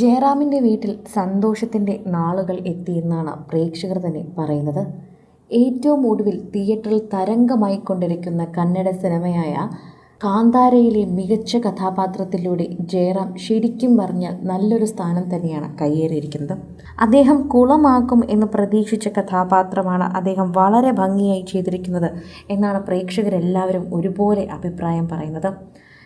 ജയറാമിന്റെ വീട്ടിൽ സന്തോഷത്തിന്റെ നാളുകൾ എത്തിയെന്നാണ് പ്രേക്ഷകർ തന്നെ പറയുന്നത്. ഏറ്റവും ഒടുവിൽ തിയേറ്ററിൽ തരംഗമായി കൊണ്ടിരിക്കുന്ന കന്നഡ സിനിമയായ കാന്താരയിലെ മികച്ച കഥാപാത്രത്തിലൂടെ ജയറാം ശരിക്കും പറഞ്ഞാൽ നല്ലൊരു സ്ഥാനം തന്നെയാണ് കയ്യേറിയിരിക്കുന്നത്. അദ്ദേഹം കുളമാക്കും എന്ന് പ്രതീക്ഷിച്ച കഥാപാത്രമാണ് അദ്ദേഹം വളരെ ഭംഗിയായി ചെയ്തിരിക്കുന്നത് എന്നാണ് പ്രേക്ഷകരെല്ലാവരും ഒരുപോലെ അഭിപ്രായം പറയുന്നത്.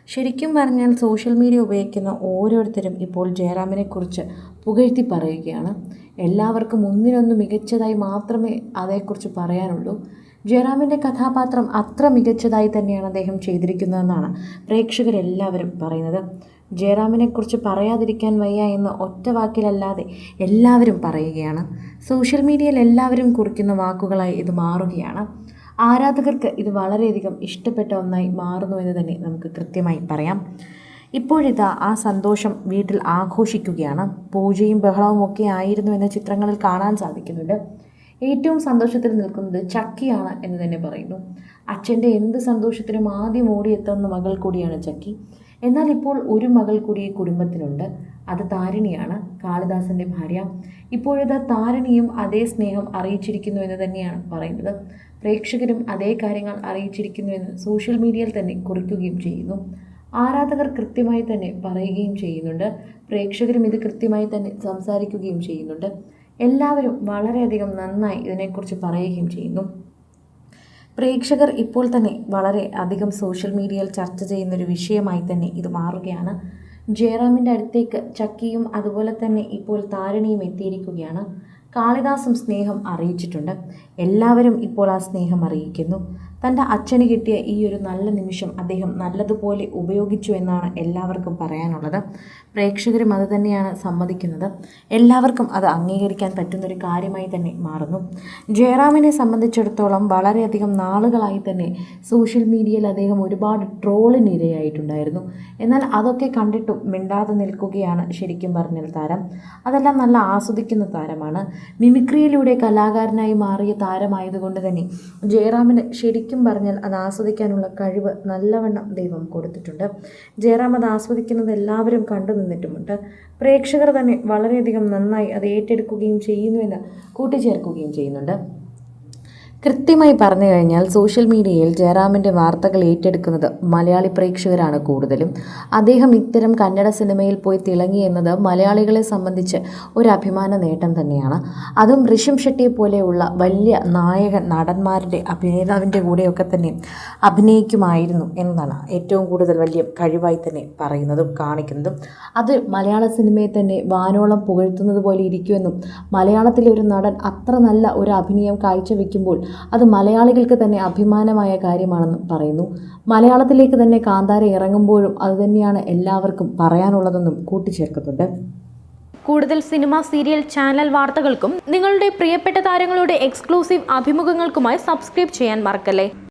ശരിക്കും പറഞ്ഞാൽ സോഷ്യൽ മീഡിയ ഉപയോഗിക്കുന്ന ഓരോരുത്തരും ഇപ്പോൾ ജയറാമിനെക്കുറിച്ച് പുകഴ്ത്തി പറയുകയാണ്. എല്ലാവർക്കും ഒന്നിനൊന്ന് മികച്ചതായി മാത്രമേ അതേക്കുറിച്ച് പറയാനുള്ളൂ. ജയറാമിന്റെ കഥാപാത്രം അത്ര മികച്ചതായി തന്നെയാണ് അദ്ദേഹം ചെയ്തിരിക്കുന്നതെന്നാണ് പ്രേക്ഷകരെല്ലാവരും പറയുന്നത്. ജയറാമിനെക്കുറിച്ച് പറയാതിരിക്കാൻ വയ്യ എന്ന് ഒറ്റ വാക്കിലല്ലാതെ എല്ലാവരും പറയുകയാണ്. സോഷ്യൽ മീഡിയയിൽ എല്ലാവരും കുറിക്കുന്ന വാക്കുകളായി ഇത് മാറുകയാണ്. ആരാധകർക്ക് ഇത് വളരെയധികം ഇഷ്ടപ്പെട്ട ഒന്നായി മാറുന്നു എന്ന് തന്നെ നമുക്ക് കൃത്യമായി പറയാം. ഇപ്പോഴിതാ ആ സന്തോഷം വീട്ടിൽ ആഘോഷിക്കുകയാണ്. പൂജയും ബഹളവും ഒക്കെ ആയിരുന്നു എന്ന ചിത്രങ്ങളിൽ കാണാൻ സാധിക്കുന്നുണ്ട്. ഏറ്റവും സന്തോഷത്തിൽ നിൽക്കുന്നത് ചക്കിയാണ് എന്ന് തന്നെ പറയുന്നു. അച്ഛന്റെ എന്ത് സന്തോഷത്തിനും ആദ്യം ഓടിയെത്തുന്ന മകൾ കൂടിയാണ് ചക്കി. എന്നാൽ ഇപ്പോൾ ഒരു മകൾ കൂടി കുടുംബത്തിനുണ്ട് അത് താരിണിയാണ് കാളിദാസന്റെ ഭാര്യ. ഇപ്പോഴത് താരിണിയും അതേ സ്നേഹം അറിയിച്ചിരിക്കുന്നു എന്ന് തന്നെയാണ് പറയുന്നത്. പ്രേക്ഷകരും അതേ കാര്യങ്ങൾ അറിയിച്ചിരിക്കുന്നുവെന്ന് സോഷ്യൽ മീഡിയയിൽ തന്നെ കുറിക്കുകയും ചെയ്യുന്നു. ആരാധകർ കൃത്യമായി തന്നെ പറയുകയും ചെയ്യുന്നുണ്ട്. പ്രേക്ഷകരും ഇത് കൃത്യമായി തന്നെ സംസാരിക്കുകയും ചെയ്യുന്നുണ്ട്. എല്ലാവരും വളരെയധികം നന്നായി ഇതിനെക്കുറിച്ച് പറയുകയും ചെയ്യുന്നു. പ്രേക്ഷകർ ഇപ്പോൾ തന്നെ വളരെ അധികം സോഷ്യൽ മീഡിയയിൽ ചർച്ച ചെയ്യുന്നൊരു വിഷയമായി തന്നെ ഇത് മാറുകയാണ്. ജയറാമിന്റെ അടുത്തേക്ക് ചക്കിയും അതുപോലെ തന്നെ ഇപ്പോൾ താരിണിയും എത്തിയിരിക്കുകയാണ്. കാളിദാസും സ്നേഹം അറിയിച്ചിട്ടുണ്ട്. എല്ലാവരും ഇപ്പോൾ ആ സ്നേഹം അറിയിക്കുന്നു. തന്റെ അച്ഛന് കിട്ടിയ ഈ ഒരു നല്ല നിമിഷം അദ്ദേഹം നല്ലതുപോലെ ഉപയോഗിച്ചു എന്നാണ് എല്ലാവർക്കും പറയാനുള്ളത്. പ്രേക്ഷകരും അത് തന്നെയാണ് സമ്മതിക്കുന്നത്. എല്ലാവർക്കും അത് അംഗീകരിക്കാൻ പറ്റുന്നൊരു കാര്യമായി തന്നെ മാറുന്നു. ജയറാമിനെ സംബന്ധിച്ചിടത്തോളം വളരെയധികം നാളുകളായി തന്നെ സോഷ്യൽ മീഡിയയിൽ അദ്ദേഹം ഒരുപാട് ട്രോളിന് ഇരയായിട്ടുണ്ടായിരുന്നു എന്നാൽ അതൊക്കെ കണ്ടിട്ടും മിണ്ടാതെ നിൽക്കുകയാണ് ശരിക്കും പറഞ്ഞാൽ താരം. അതെല്ലാം നല്ല ആസ്വദിക്കുന്ന താരമാണ്. മിമിക്രിയിലൂടെ കലാകാരനായി മാറിയ താരമായതുകൊണ്ട് തന്നെ ജയറാമിന് ശരിക്കും പറഞ്ഞാൽ അത് ആസ്വദിക്കാനുള്ള കഴിവ് നല്ലവണ്ണം ദൈവം കൊടുത്തിട്ടുണ്ട്. ജയറാം അത് ആസ്വദിക്കുന്നത് എല്ലാവരും കണ്ടു നിന്നിട്ടുമുണ്ട്. പ്രേക്ഷകർ തന്നെ വളരെയധികം നന്നായി അത് ഏറ്റെടുക്കുകയും ചെയ്യുന്നുവെന്ന് കൂട്ടിച്ചേർക്കുകയും ചെയ്യുന്നുണ്ട്. കൃത്യമായി പറഞ്ഞു കഴിഞ്ഞാൽ സോഷ്യൽ മീഡിയയിൽ ജയറാമിന്റെ വാർത്തകൾ ഏറ്റെടുക്കുന്നത് മലയാളി പ്രേക്ഷകരാണ് കൂടുതലും. അദ്ദേഹം ഇത്തരം കന്നഡ സിനിമയിൽ പോയി തിളങ്ങി എന്നത് മലയാളികളെ സംബന്ധിച്ച് ഒരു അഭിമാന നേട്ടം തന്നെയാണ്. അതും ഋഷിം ഷെട്ടിയെ പോലെയുള്ള വലിയ നായകൻ നടന്മാരുടെ അഭിനേതാവിന്റെ കൂടെയൊക്കെ തന്നെ അഭിനയിക്കുമായിരുന്നു എന്നതാണ് ഏറ്റവും കൂടുതൽ വലിയ കഴിവായി തന്നെ പറയുന്നതും കാണിക്കുന്നതും. അത് മലയാള സിനിമയെ തന്നെ വാനോളം പുകഴ്ത്തുന്നത് പോലെ ഇരിക്കുമെന്നും മലയാളത്തിലെ ഒരു നടൻ അത്ര നല്ല ഒരു അഭിനയം കാഴ്ചവെക്കുമ്പോൾ അത് മലയാളികൾക്ക് തന്നെ അഭിമാനമായ കാര്യമാണെന്ന് പറയുന്നു. മലയാളത്തിലേക്ക് തന്നെ കാന്താര ഇറങ്ങുമ്പോഴും അതുതന്നെയാണ് എല്ലാവർക്കും പറയാനുള്ളതെന്നും കൂട്ടിച്ചേർക്കുന്നുണ്ട്. കൂടുതൽ സിനിമ സീരിയൽ ചാനൽ വാർത്തകൾക്കും നിങ്ങളുടെ പ്രിയപ്പെട്ട താരങ്ങളുടെ എക്സ്ക്ലൂസീവ് അഭിമുഖങ്ങൾക്കുമായി സബ്സ്ക്രൈബ് ചെയ്യാൻ മറക്കല്ലേ?